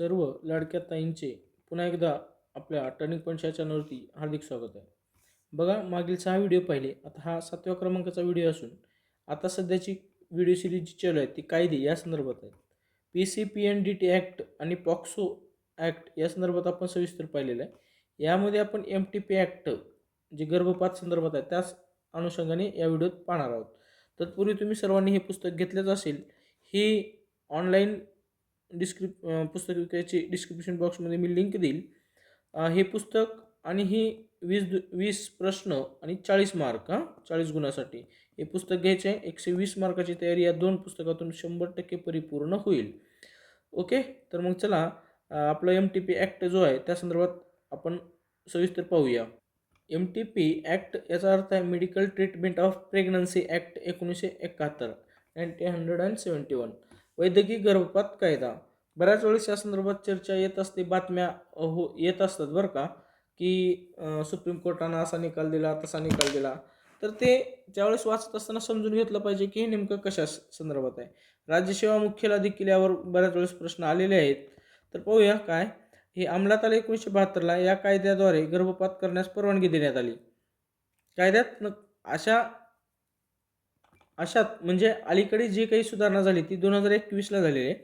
सर्व लाडक्या ताईंचे पुन्हा एकदा आपल्या टर्निंग पॉईंट या चॅनलवरती हार्दिक स्वागत आहे. बघा मागील सहा व्हिडिओ पाहिले. आता हा सातव्या क्रमांकाचा व्हिडिओ असून आता सध्याची व्हिडिओ सिरीज जी चालू आहे ती कायदे या संदर्भात आहेत P C P N D T act आणि पॉक्सो ॲक्ट या संदर्भात आपण सविस्तर पाहिलेलं आहे. यामध्ये आपण एम टी पी ॲक्ट जे गर्भपात संदर्भात आहे त्याच अनुषंगाने या व्हिडिओत पाहणार आहोत. तत्पूर्वी तुम्ही सर्वांनी हे पुस्तक घेतलेच असेल ही ऑनलाईन डिस्क्रिप पुस्तक विकायची डिस्क्रिप्शन बॉक्समध्ये मी लिंक देईल. हे पुस्तक आणि ही वीस दु वीस प्रश्न आणि चाळीस मार्क हां चाळीस गुणासाठी. हे पुस्तक घ्यायचे आहे एकशे वीस मार्काची तयारी या दोन पुस्तकातून शंभर टक्के परिपूर्ण होईल. ओके? तर मग चला आपला एम टी पी ॲक्ट जो आहे त्या संदर्भात आपण सविस्तर पाहूया. एम टी पी ॲक्ट याचा अर्थ आहे medical treatment of pregnancy act एकोणीसशे एकाहत्तर nineteen hundred and seventy one वैद्यकीय गर्भपात कायदा. बऱ्याच वेळेस या संदर्भात चर्चा येत असते बातम्या हो येत असतात बरं का की सुप्रीम कोर्टानं असा निकाल दिला तसा निकाल दिला. तर ते त्यावेळेस वाचत असताना समजून घेतलं पाहिजे की हे नेमकं कशा संदर्भात आहे. राज्यसेवा मुख्याला देखील यावर बऱ्याच वेळेस प्रश्न आलेले आहेत. तर पाहूया काय हे अंमलात आले एकोणीसशे बहात्तरला या कायद्याद्वारे गर्भपात करण्यास परवानगी देण्यात आली. कायद्यात न अशा अशात म्हणजे अलीकडे जी काही सुधारणा झाली ती दोन हजार एकवीसला झालेली आहे.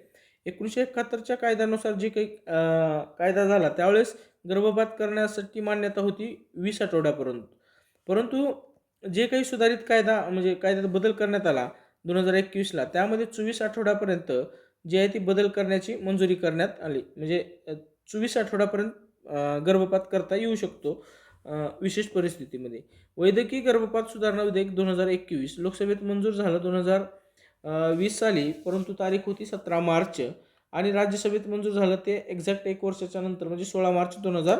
एकोणीसशे एकाहत्तरच्या कायद्यानुसार जी काही कायदा झाला त्यावेळेस गर्भपात करण्यासाठी मान्यता होती वीस आठवड्यापर्यंत. परंतु जे काही सुधारित कायदा म्हणजे कायद्यात बदल करण्यात आला दोन हजार एकवीसला त्यामध्ये चोवीस आठवड्यापर्यंत जी आहे ती बदल करण्याची मंजुरी करण्यात आली. म्हणजे चोवीस आठवड्यापर्यंत गर्भपात करता येऊ शकतो. विशेष परिस्थितीमध्ये. वैद्यकीय गर्भपात सुधारणा विधेयक दोन हजार एकवीस लोकसभेत मंजूर झालं दोन हजार वीस साली परंतु तारीख होती सतरा मार्च आणि राज्यसभेत मंजूर झालं ते एक्झॅक्ट एक वर्षाच्या नंतर म्हणजे सोळा मार्च दोन हजार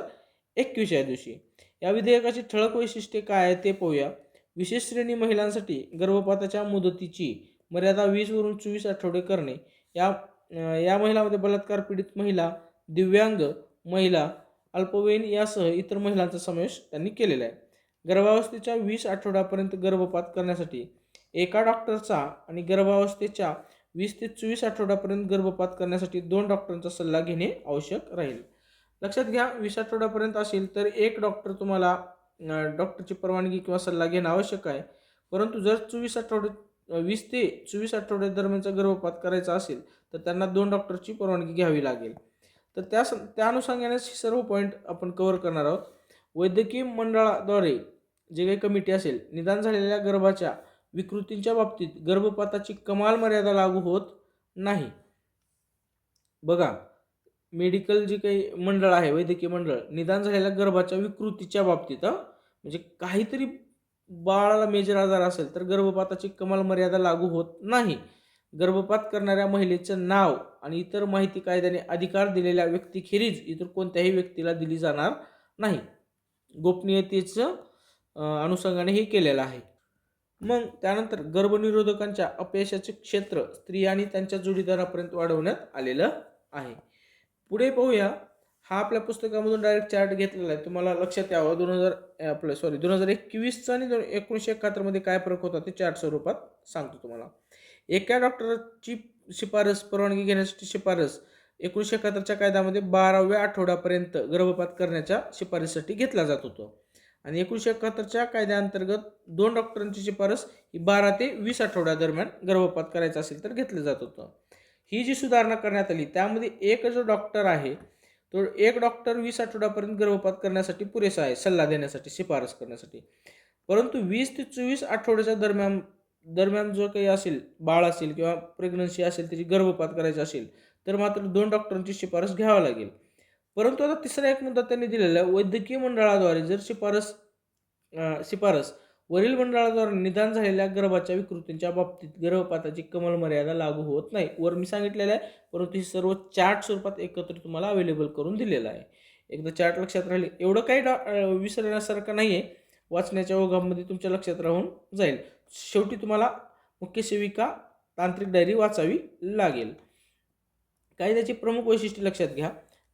एकवीस या दिवशी. या विधेयकाची ठळक वैशिष्ट्ये काय आहे ते पाहूया. विशेष श्रेणी महिलांसाठी गर्भपाताच्या मुदतीची मर्यादा वीसवरून चोवीस आठवडे करणे. या या महिलामध्ये बलात्कार पीडित महिला दिव्यांग महिला अल्पवयीन यासह इतर महिलांचा समावेश त्यांनी केलेला आहे. गर्भावस्थेच्या वीस आठवड्यापर्यंत गर्भपात करण्यासाठी एका डॉक्टरचा आणि गर्भावस्थेच्या वीस ते चोवीस आठवड्यापर्यंत गर्भपात करण्यासाठी दोन डॉक्टरांचा सल्ला घेणे आवश्यक राहील. लक्षात घ्या वीस आठवड्यापर्यंत असेल तर एक डॉक्टर तुम्हाला डॉक्टरची परवानगी किंवा सल्ला घेणं आवश्यक आहे. परंतु जर चोवीस आठवडे वीस ते चोवीस आठवड्या दरम्यानचा गर्भपात करायचा असेल तर त्यांना दोन डॉक्टरची परवानगी घ्यावी लागेल. तर त्या सं त्या अनुषंगानेच सर्व पॉईंट आपण कव्हर करणार आहोत. वैद्यकीय मंडळाद्वारे जे काही कमिटी असेल निदान झालेल्या गर्भाच्या विकृतींच्या बाबतीत गर्भपाताची कमाल मर्यादा लागू होत नाही. बघा मेडिकल जे काही मंडळ आहे वैद्यकीय मंडळ निदान झालेल्या गर्भाच्या विकृतीच्या बाबतीत म्हणजे काहीतरी बाळाला मेजर आजार असेल तर गर्भपाताची कमाल मर्यादा लागू होत नाही. गर्भपात करणाऱ्या महिलेचं नाव आणि इतर माहिती कायद्याने अधिकार दिलेल्या व्यक्तीखेरीज इतर कोणत्याही व्यक्तीला दिली जाणार नाही. गोपनीयतेचं अनुषंगाने हे केलेलं आहे. मग त्यानंतर गर्भनिरोधकांच्या अपयशाचे क्षेत्र स्त्री आणि त्यांच्या जोडीदारापर्यंत वाढवण्यात आलेलं आहे. पुढे पाहूया. हा आपल्या पुस्तकामधून डायरेक्ट चार्ट घेतलेला आहे. तुम्हाला लक्षात यावं दोन हजार आपलं सॉरी दोन हजार एकवीसचा आणि दोन एकोणीसशे एकाहत्तरमध्ये काय फरक होता ते चार्ट स्वरूपात सांगतो तुम्हाला. एका डॉक्टरची शिफारस परवानगी घेण्यासाठी शिफारस एकोणीसशे एकाहत्तरच्या कायद्यामध्ये बाराव्या आठवड्यापर्यंत गर्भपात करण्याच्या शिफारसीसाठी घेतला जात होतो. आणि एकोणीसशे एकाहत्तरच्या कायद्याअंतर्गत दोन डॉक्टरांची शिफारस ही बारा ते वीस आठवड्यादरम्यान गर्भपात करायचा असेल तर घेतलं जात होतं. ही जी सुधारणा करण्यात आली त्यामध्ये एक जो डॉक्टर आहे तो एक डॉक्टर वीस आठवड्यापर्यंत गर्भपात करण्यासाठी पुरेसा आहे सल्ला देण्यासाठी शिफारस करण्यासाठी. परंतु वीस ते चोवीस आठवड्याच्या दरम्यान दरम्यान जो काही असेल बाळ असेल किंवा प्रेग्नन्सी असेल त्याची गर्भपात करायची असेल तर मात्र दोन डॉक्टरांची शिफारस घ्यावी लागेल. परंतु आता तिसरा एक मुद्दा त्यांनी दिलेला आहे वैद्यकीय मंडळाद्वारे जर शिफारस शिफारस वरील मंडळाद्वारे निदान झालेल्या गर्भाच्या विकृतींच्या बाबतीत गर्भपाताची कमाल मर्यादा लागू होत नाही वर मी सांगितलेलं आहे परंतु ही सर्व चार्ट स्वरूपात एकत्र तुम्हाला अवेलेबल करून दिलेलं आहे. एकदा चार्ट लक्षात राहिले. एवढं काही डॉ विसरण्यासारखं नाही आहे वाचण्याच्या ओघामध्ये तुमच्या लक्षात राहून जाईल. शेवटी तुम्हाला मुख्य सेविका तांत्रिक डायरी वाचावी लागेल. कायद्याची प्रमुख वैशिष्ट्ये लक्षात घ्या.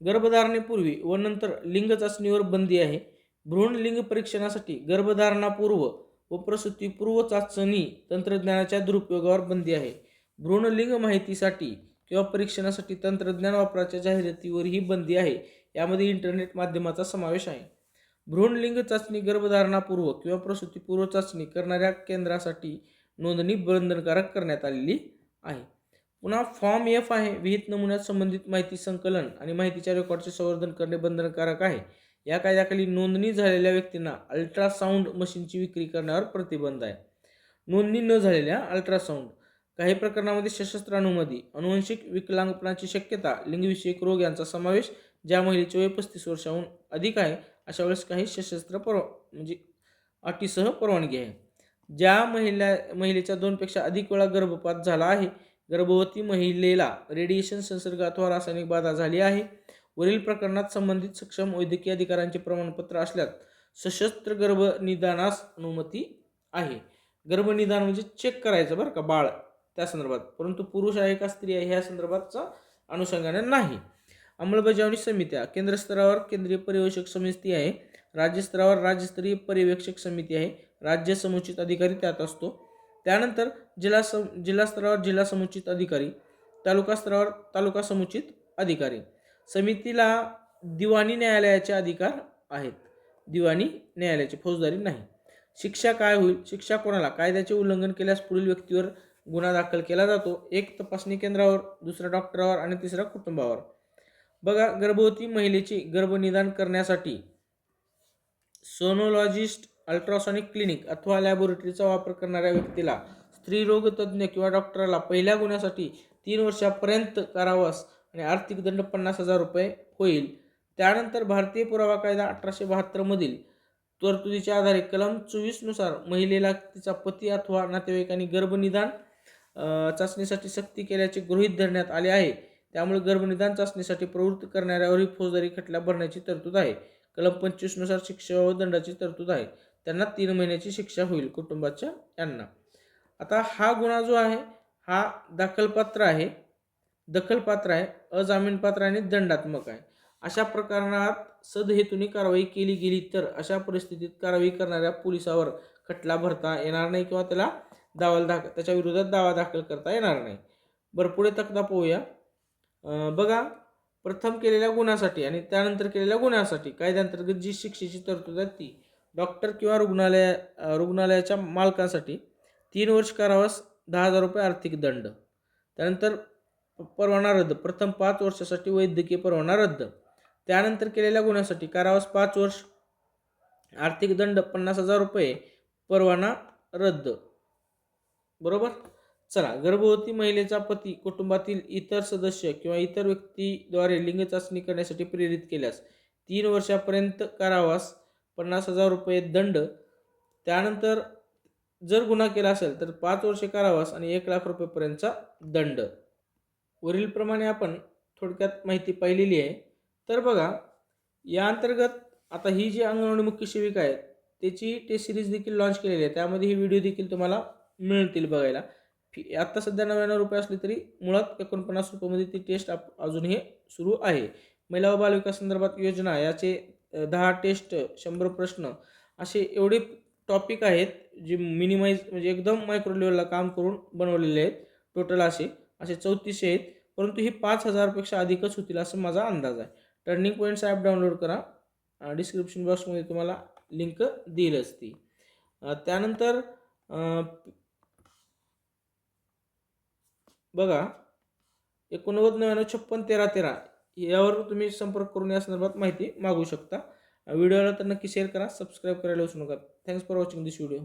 गर्भधारणेपूर्वी व नंतर लिंग चाचणीवर बंदी आहे. भ्रूण लिंग परीक्षणासाठी गर्भधारणापूर्व व प्रसूतीपूर्व चाचणी तंत्रज्ञानाच्या दुरुपयोगावर बंदी आहे. भ्रूण लिंग माहितीसाठी किंवा परीक्षणासाठी तंत्रज्ञान वापराच्या जाहिरातीवरही बंदी आहे. यामध्ये इंटरनेट माध्यमाचा समावेश आहे. भ्रूणलिंग चाचणी गर्भधारणापूर्व किंवा प्रसूतीपूर्व चाचणी करणाऱ्या केंद्रासाठी नोंदणी बंधनकारक करण्यात आलेली आहे. पुन्हा फॉर्म एफ आहे. विहित नमुन्यात संबंधित माहिती संकलन आणि माहितीच्या रेकॉर्डचे संवर्धन करणे बंधनकारक आहे. या कायद्याखाली नोंदणी झालेल्या व्यक्तींना अल्ट्रासाऊंड मशीनची विक्री करण्यावर प्रतिबंध आहे. नोंदणी न झालेल्या अल्ट्रासाऊंड काही प्रकरणामध्ये सशस्त्र अनुमती अनुवंशिक विकलांगपणाची शक्यता लिंगविषयक रोग यांचा समावेश ज्या महिलेचे वय पस्तीस वर्षाहून अधिक आहे अशा वेळेस काही सशस्त्र परवा म्हणजे अटीसह परवानगी आहे. ज्या महिला महिलेच्या दोनपेक्षा अधिक वेळा गर्भपात झाला आहे गर्भवती महिलेला रेडिएशन संसर्ग अथवा रासायनिक बाधा झाली आहे. वरील प्रकरणात संबंधित सक्षम वैद्यकीय अधिकाऱ्यांचे प्रमाणपत्र असल्यास सशस्त्र गर्भनिदानास अनुमती आहे. गर्भनिदान म्हणजे चेक करायचं बरं का बाळ? त्या संदर्भात. परंतु पुरुष आहे का स्त्री आहे ह्या संदर्भातचा अनुषंगाने नाही. अंमलबजावणी समित्या केंद्र स्तरावर केंद्रीय पर्यवेक्षक समिती आहे. राज्यस्तरावर राज्यस्तरीय पर्यवेक्षक समिती आहे. राज्य समुचित अधिकारी त्यात असतो. त्यानंतर जिल्हा सम जिल्हास्तरावर जिल्हा समुचित अधिकारी तालुका स्तरावर तालुका समुचित अधिकारी. समितीला दिवाणी न्यायालयाचे अधिकार आहेत. दिवाणी न्यायालयाचे फौजदारी नाही. शिक्षा काय होईल? शिक्षा कोणाला? कायद्याचे उल्लंघन केल्यास पुढील व्यक्तीवर गुन्हा दाखल केला जातो. एक तपासणी केंद्रावर दुसरा डॉक्टरावर आणि तिसरा कुटुंबावर. बघा गर्भवती महिलेचे गर्भनिदान करण्यासाठी सोनोलॉजिस्ट अल्ट्रासॉनिक क्लिनिक अथवा लॅबोरेटरीचा वापर करणाऱ्या व्यक्तीला स्त्रीरोग तज्ज्ञ किंवा डॉक्टरला पहिल्या गुन्ह्यासाठी तीन वर्षापर्यंत कारावास आणि आर्थिक दंड पन्नास हजार रुपये होईल. त्यानंतर भारतीय पुरावा कायदा अठराशे बहात्तरमधील तरतुदीच्या आधारे कलम चोवीसनुसार महिलेला तिचा पती अथवा नातेवाईकांनी गर्भनिदान चाचणीसाठी सक्ती केल्याचे गृहीत धरण्यात आले आहे. त्यामुळे गर्भनिदान चाचणीसाठी प्रवृत्त करणाऱ्यावरही फौजदारी खटला भरण्याची तरतूद आहे. कलम पंचवीसनुसार शिक्षा व दंडाची तरतूद आहे. त्यांना तीन महिन्याची शिक्षा होईल कुटुंबाच्या यांना. आता हा गुन्हा जो आहे हा दाखलपात्र आहे दखलपात्र आहे अजामीनपात्र आणि दंडात्मक आहे. अशा प्रकरणात सदहेतूने कारवाई केली गेली तर अशा परिस्थितीत कारवाई करणाऱ्या पोलिसावर खटला भरता येणार नाही किंवा त्याला दावा दाख त्याच्या विरोधात दावा दाखल करता येणार नाही. बरं पुढे तक्ता पाहूया. बघा प्रथम केलेल्या गुन्ह्यासाठी आणि त्यानंतर केलेल्या गुन्ह्यासाठी कायद्यांतर्गत जी शिक्षेची तरतूद आहे ती डॉक्टर किंवा रुग्णालय रुग्णालयाच्या मालकांसाठी तीन वर्ष कारावास दहा हजार रुपये आर्थिक दंड. त्यानंतर परवाना रद्द प्रथम पाच वर्षासाठी वैद्यकीय परवाना रद्द. त्यानंतर केलेल्या गुन्ह्यासाठी कारावास पाच वर्ष आर्थिक दंड पन्नास हजार रुपये परवाना रद्द. बरोबर? चला गर्भवती महिलेचा पती कुटुंबातील इतर सदस्य किंवा इतर व्यक्तीद्वारे लिंग चाचणी करण्यासाठी प्रेरित केल्यास तीन वर्षापर्यंत कारावास पन्नास हजार रुपये दंड. त्यानंतर जर गुन्हा केला असेल तर पाच वर्षे कारावास आणि एक लाख रुपयेपर्यंतचा दंड. वरीलप्रमाणे आपण थोडक्यात माहिती पाहिलेली आहे. तर बघा या अंतर्गत आता ही जी अंगणवाडी मुख्य सेविका आहे त्याची टेस्ट सिरीज देखील लॉन्च केलेली आहे. त्यामध्ये ही व्हिडिओ देखील तुम्हाला मिळतील बघायला. फी आत्ता सध्या नव्याण्णव रुपये असले तरी मुळात एकोणपन्नास रुपयामध्ये ती टेस्ट आप अजूनही सुरू आहे. महिला व बालविकास संदर्भात योजना याचे दहा टेस्ट शंभर प्रश्न असे एवढे टॉपिक आहेत जे मिनिमाइज म्हणजे एकदम मायक्रो लेवलला काम करून बनवलेले आहेत. टोटल असे असे चौतीसशे आहेत. परंतु हे पाच हजारपेक्षा अधिकच होतील असं माझा अंदाज आहे. टर्निंग पॉईंट्स ॲप डाउनलोड करा. डिस्क्रिप्शन बॉक्समध्ये तुम्हाला लिंक देईलच ती. त्यानंतर बघा एकोणनव्वद नव्याण्णव छप्पन तेरा तेरा यावर तुम्ही संपर्क करून या संदर्भात माहिती मागू शकता. व्हिडिओला तर नक्की शेअर करा सबस्क्राईब करायला विसरू नका. Thanks for watching this video